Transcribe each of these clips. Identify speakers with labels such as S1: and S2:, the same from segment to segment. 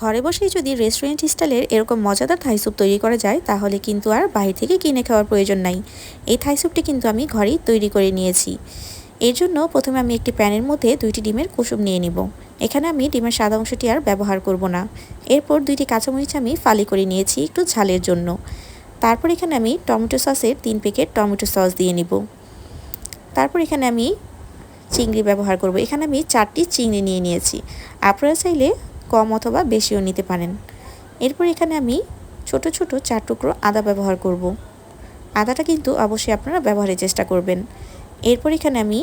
S1: ঘরে বসেই যদি রেস্টুরেন্ট স্টাইলের এরকম মজাদার থাই স্যুপ তৈরি করা যায়, তাহলে কিন্তু আর বাইরে থেকে কিনে খাওয়ার প্রয়োজন নাই। এই থাই স্যুপটি কিন্তু আমি ঘরেই তৈরি করে নিয়েছি। এর জন্য প্রথমে আমি একটি প্যানের মধ্যে দুইটি ডিমের কুসুম নিয়ে নিব। এখানে আমি ডিমের সাদা অংশটি আর ব্যবহার করব না। এরপর দুইটি কাঁচামরিচ আমি ফালি করে নিয়েছি একটু ঝালের জন্য। তারপর এখানে আমি টমেটো সসের তিন প্যাকেট টমেটো সস দিয়ে নিব। তারপর এখানে আমি চিংড়ি ব্যবহার করব। এখানে আমি চারটি চিংড়ি নিয়ে নিয়েছি। আপনারা চাইলে কম অথবা বেশিও নিতে পারেন। এরপর এখানে আমি ছোট ছোট চার টুকরো আদা ব্যবহার করব। আদাটা কিন্তু অবশ্যই আপনারা ব্যবহারের চেষ্টা করবেন। এরপর এখানে আমি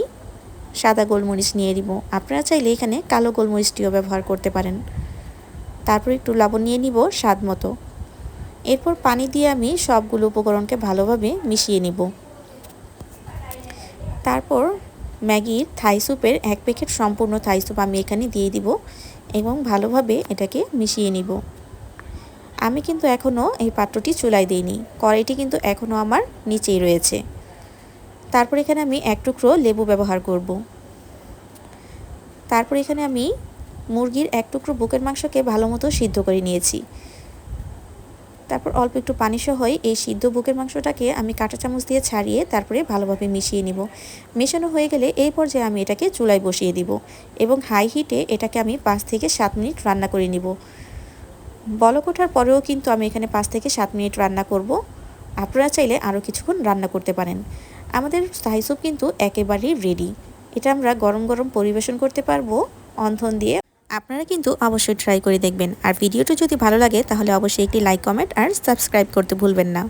S1: সাদা গোলমরিচ নিয়ে দিব আপনারা চাইলে এখানে কালো গোলমরিচটিও ব্যবহার করতে পারেন। তারপর একটু লবণ নিয়ে নিব স্বাদ মতো। এরপর পানি দিয়ে আমি সবগুলো উপকরণকে ভালোভাবে মিশিয়ে নিব। তারপর ম্যাগির থাই স্যুপের এক প্যাকেট সম্পূর্ণ থাই স্যুপ আমি এখানে দিয়ে দিব। এবং ভালোভাবে এটাকে মিশিয়ে নিব। আমি কিন্তু এখনও এই পাত্রটি চুলাই দিইনি। কড়াইটি কিন্তু এখনও আমার নিচেই রয়েছে। তারপর এখানে আমি এক টুকরো লেবু ব্যবহার করব। তারপর এখানে আমি মুরগির এক টুকরো বুকের মাংসকে ভালো মতো সিদ্ধ করে নিয়েছি। তারপর অল্প একটু পানি সহই এই সিদ্ধ বুকের মাংসটাকে আমি কাঁটা চামচ দিয়ে ছাড়িয়ে তারপরে ভালোভাবে মিশিয়ে নিব। মেশানো হয়ে গেলে এই পর্যায়ে আমি এটাকে চুলায় বসিয়ে দিব এবং হাই হিটে এটাকে আমি পাঁচ থেকে সাত মিনিট রান্না করে নিব। বলক ওঠার পরেও কিন্তু আমি এখানে পাঁচ থেকে সাত মিনিট রান্না করব। আপনারা চাইলে আরও কিছুক্ষণ রান্না করতে পারেন। আমাদের থাই স্যুপ কিন্তু একেবারেই রেডি এটা আমরা গরম গরম পরিবেশন করতে পারব। অন্থন দিয়ে আপনারা কিন্তু অবশ্যই ট্রাই করে দেখবেন। আর ভিডিওটা যদি ভালো লাগে, তাহলে অবশ্যই একটি লাইক কমেন্ট আর সাবস্ক্রাইব করতে ভুলবেন না।